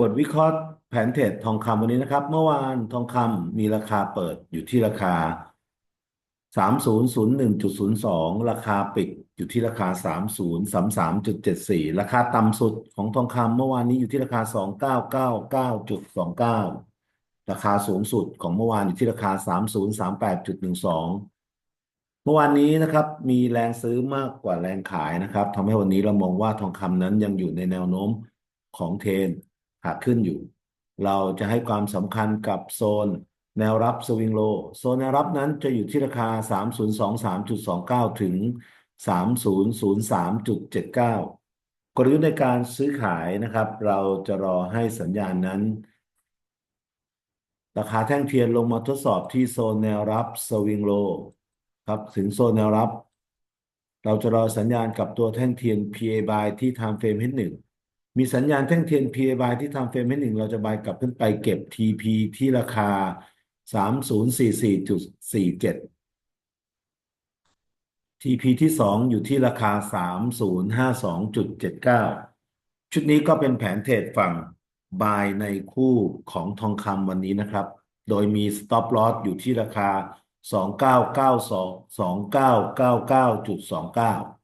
บทวิเคราะห์แผนเทรดทองคำวันนี้นะครับ เมื่อวานทองคำมีราคาเปิดอยู่ที่ราคาสามศูนย์ศูนย์หนึ่งจุดศูนย์สองราคาปิดอยู่ที่ราคาสามศูนย์สามสามจุดเจ็ดสี่ราคาต่ำสุดของทองคำเมื่อวานนี้อยู่ที่ราคาสองเก้าเก้าเก้าจุดสองเก้าราคาสูงสุดของเมื่อวานอยู่ที่ราคาสามศูนย์สามแปดจุดหนึ่งสองเมื่อวานนี้นะครับมีแรงซื้อมากกว่าแรงขายนะครับทำให้วันนี้เรามองว่าทองคำนั้นยังอยู่ในแนวโน้มของเทรน ขาขึ้นอยู่ เราจะให้ความสำคัญกับโซนแนวรับสวิงโล โซนแนวรับนั้นจะอยู่ที่ราคา 3023.29 ถึง 3003.79 กลยุทธ์ในการซื้อขายนะครับ เราจะรอให้สัญญาณนั้น ราคาแท่งเทียนลงมาทดสอบที่โซนแนวรับสวิงโลครับถึงโซนแนวรับ เราจะรอสัญญาณกับตัวแท่งเทียน PA buy ที่ time frame H1 มีสัญญาณแท่งเทียน PA buy ที่ time frame H1 เราจะ buy กลับขึ้นไปเก็บ TP ที่ราคา 3044.47 TP ที่สองอยู่ที่ราคา 3052.79 ชุดนี้ก็เป็นแผนเทรดฝั่ง buy ในคู่ของทองคำวันนี้นะครับ โดยมี stop loss อยู่ที่ราคา 2992 2999.29